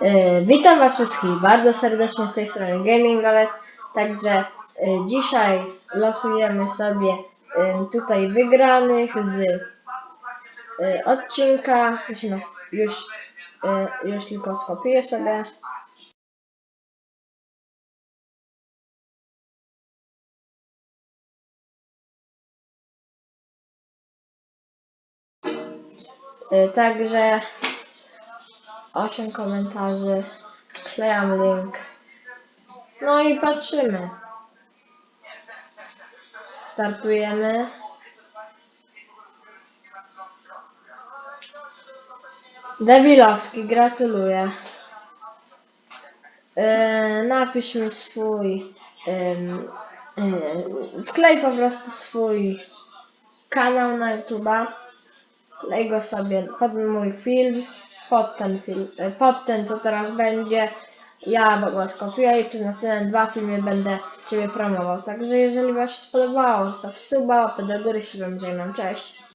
E, witam Was wszystkich bardzo serdecznie z tej strony Gamingoles. Także e, dzisiaj losujemy sobie e, tutaj wygranych z odcinka. Już, już, już tylko skopiuję sobie. Także 8 komentarzy, klejam link. No i patrzymy. Startujemy. Debilowski, gratuluję. Yy, napisz mi swój. ym, yy, wklej po prostu swój kanał na YouTube'a. Klej go sobie pod mój film, pod ten film, e, pod ten co teraz będzie. Ja go skopiuję i przez następne dwa filmy będę Ciebie promował. Także jeżeli Wam się spodobało, zostaw suba, łapę do góry, się Wam. Cześć.